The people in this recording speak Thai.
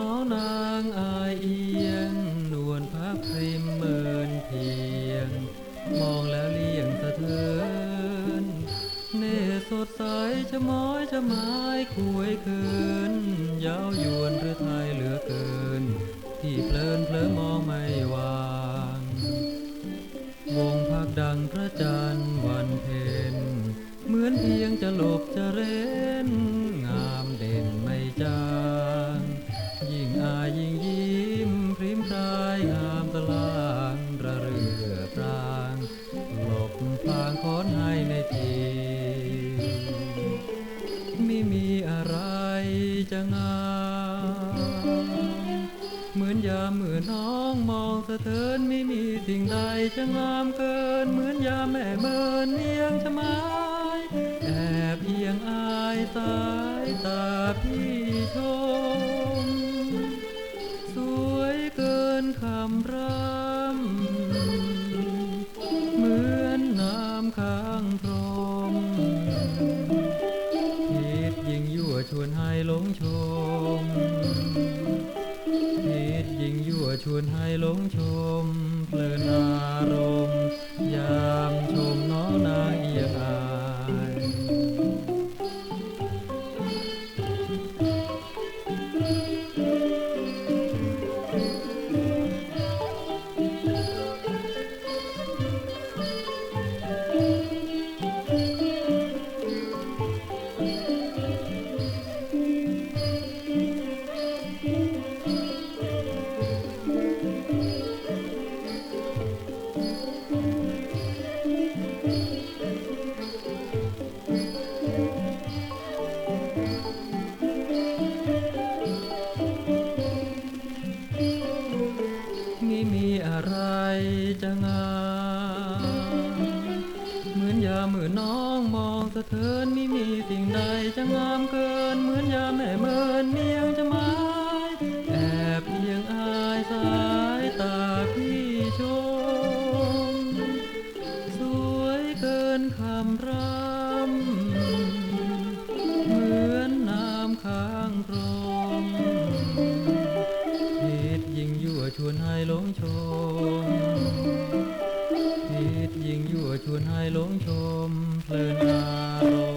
น้องนางอายเอียง นวลพระพริมเมินเพียง มองแล้วเลี่ยงสะเทือนเนสดใสจะม้อยจะไม้ควยคืนยาวยวนหรือไทยเหลือเกิน ที่เพลินเพลิมองไม่วาง วงพักดังพระจันทร์วันเพ็ญเหมือนเพียงจะหลบจะเร จะงามเหมือนยามเมื่อนน้องมองสะเทินไม่มีสิ่งใดจะงามเกิน เหมือนยามแม่เมินเอียงชะมายแอบเอียงอายสายตาพี่ชม ชวนให้หลงชมเพลินอารมณ์ยาม ม่มีอะไรจะงามเหมือนยาหมือน้องมองสะเทินไม่มีสิ่งใดจะงามเกิน เหมือนยาแม่เมินเมียง วชวนให้หลงชมคิดยิ่งยั่วชวนให้หลงชมเพลินอารมณ์